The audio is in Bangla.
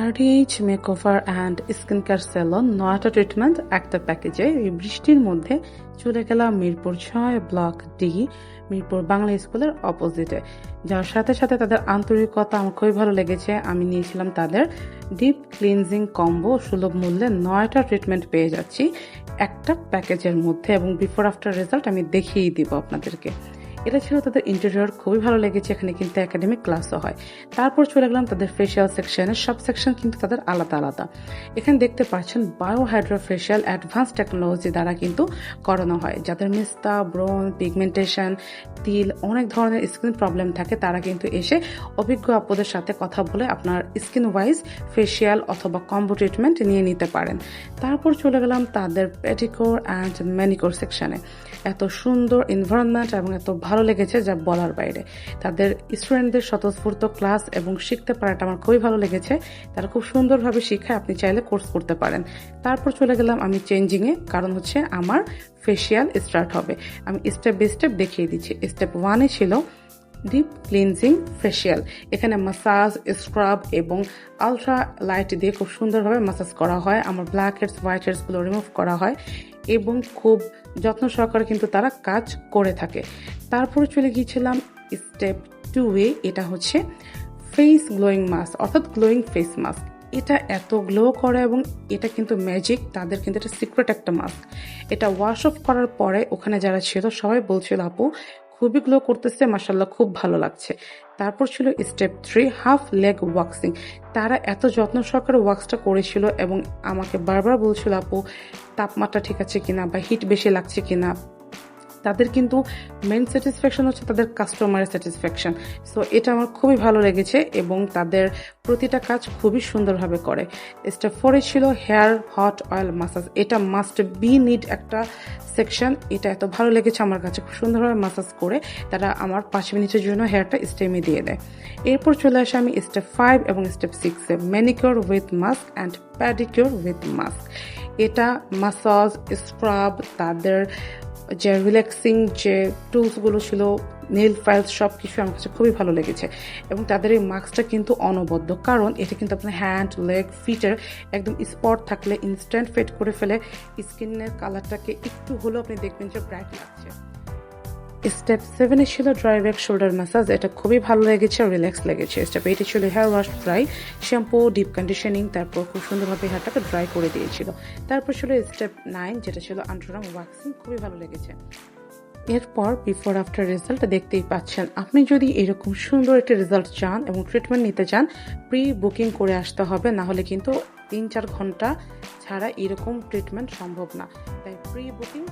RDH makeover and skin care salon নয়টা ট্রিটমেন্ট একটা প্যাকেজে এই বৃষ্টির মধ্যে চলে গেলাম মিরপুর ছয় ব্লক ডি মিরপুর বাংলা স্কুলের অপোজিটে যার সাথে সাথে তাদের আন্তরিকতা আমার খুবই ভালো লেগেছে। আমি নিয়েছিলাম তাদের ডিপ ক্লিনজিং কম্বো সুলভ মূল্যে নয়টা ট্রিটমেন্ট পেয়ে যাচ্ছি একটা প্যাকেজের মধ্যে এবং বিফোর আফটার রেজাল্ট আমি দেখিয়ে দিব আপনাদেরকে। এটা ছিল তাদের ইন্টেরিয়র খুবই ভালো লেগেছে, এখানে কিন্তু একাডেমিক ক্লাসও হয়। তারপর চলে গেলাম তাদের ফেশিয়াল সেকশনের সব সেকশন কিন্তু তাদের আলাদা আলাদা। এখানে দেখতে পাচ্ছেন বায়োহাইড্রো ফেশিয়াল অ্যাডভান্স টেকনোলজি দ্বারা কিন্তু করানো হয়। যাদের মিস্তা ব্রন পিগমেন্টেশন তিল, অনেক ধরনের স্কিন প্রবলেম থাকে, তারা কিন্তু এসে অভিজ্ঞ আপদের সাথে কথা বলে আপনার স্কিন ওয়াইজ ফেশিয়াল অথবা কম্বো ট্রিটমেন্ট নিয়ে নিতে পারেন। তারপর চলে গেলাম তাদের পেটিকোর অ্যান্ড ম্যানিকোর সেকশনে এত সুন্দর এনভায়রনমেন্ট এবং এত ভালো লেগেছে যা বলার বাইরে। তাদের স্টুডেন্টদের স্বতঃস্ফূর্ত ক্লাস এবং শিখতে পারাটা আমার খুবই ভালো লেগেছে। তারা খুব সুন্দরভাবে শিখায়, আপনি চাইলে কোর্স করতে পারেন। তারপর চলে গেলাম আমি চেঞ্জিংয়ে কারণ হচ্ছে আমার ফেসিয়াল স্টার্ট হবে। আমি স্টেপ বাই স্টেপ দেখিয়ে দিচ্ছি। স্টেপ ওয়ানে ছিল ডিপ ক্লিনজিং ফেসিয়াল এখানে মাসাজ স্ক্রাব এবং আলট্রা লাইট দিয়ে খুব সুন্দরভাবে মাসাজ করা হয়। আমার ব্ল্যাক হেডস হোয়াইট হেডসগুলো রিমুভ করা হয়। এবং খুব যত্ন সহকারে কিন্তু তারা কাজ করে থাকে। তারপরে চলে গিয়েছিলাম স্টেপ টু ওয়ে এটা হচ্ছে ফেস গ্লোয়িং মাস্ক অর্থাৎ গ্লোয়িং ফেস মাস্ক এটা এত গ্লো করে এবং এটা কিন্তু ম্যাজিক তাদের কিন্তু এটা সিক্রেট একটা মাস্ক এটা ওয়াশ অফ করার পরে ওখানে যারা ছিল সবাই বলছিল, আপু খুবই গ্লো করতেছে মাসাল্লাহ খুব ভালো লাগছে। তারপর ছিল step three half leg waxing তারা এত যত্ন সহকারে ওয়াক্সটা করেছিল এবং আমাকে বারবার বলছিল, আপু, তাপমাত্রা ঠিক আছে কিনা বা হিট বেশি লাগছে কিনা? তাদের কিন্তু মেন স্যাটিসফ্যাকশন হচ্ছে তাদের কাস্টমারের স্যাটিসফ্যাকশন সো এটা আমার খুবই ভালো লেগেছে এবং তাদের প্রতিটা কাজ খুবই সুন্দরভাবে করে। স্টেপ ফোরে ছিল হেয়ার হট অয়েল মাসাজ এটা মাস্ট বি নিড একটা সেকশন এটা এত ভালো লেগেছে আমার কাছে, খুব সুন্দরভাবে মাসাজ করে তারা আমার পাঁচ মিনিটের জন্য হেয়ারটা স্টেমে দিয়ে দেয়। এরপর চলে আসে আমি স্টেপ ফাইভ এবং স্টেপ সিক্সে manicure with mask and pedicure with mask এটা মাসাজ স্ক্রাব তাদের যে রিল্যাক্সিং যে টুলসগুলো ছিল নেল ফাইলস সব কিছু আমার কাছে খুবই ভালো লেগেছে। এবং তাদের এই মাস্কটা কিন্তু অনবদ্য। কারণ এটা কিন্তু আপনার হ্যান্ড লেগ ফিটের একদম স্পট থাকলে ইনস্ট্যান্ট ফেড করে ফেলে স্কিনের কালারটাকে একটু হলেও আপনি দেখবেন যে ব্রাইট লাগছে। স্টেপ সেভেনে ছিল ড্রাই ব্যাক শোল্ডার ম্যাসাজ এটা খুবই ভালো লেগেছে রিল্যাক্স লেগেছে। স্টেপ এইটে ছিল hair wash dry shampoo deep conditioning তারপর খুব সুন্দরভাবে হেয়ারটাকে ড্রাই করে দিয়েছিল। তারপর ছিল স্টেপ নাইন যেটা ছিল আন্ডারআর্ম ওয়াক্সিং খুবই ভালো লেগেছে। এরপর বিফোর আফটার রেজাল্ট দেখতেই পাচ্ছেন। আপনি যদি এরকম সুন্দর একটি রেজাল্ট চান এবং ট্রিটমেন্ট নিতে চান প্রি বুকিং করে আসতে হবে, না হলে কিন্তু তিন চার ঘণ্টা ছাড়া এরকম ট্রিটমেন্ট সম্ভব না। তাই প্রি বুকিং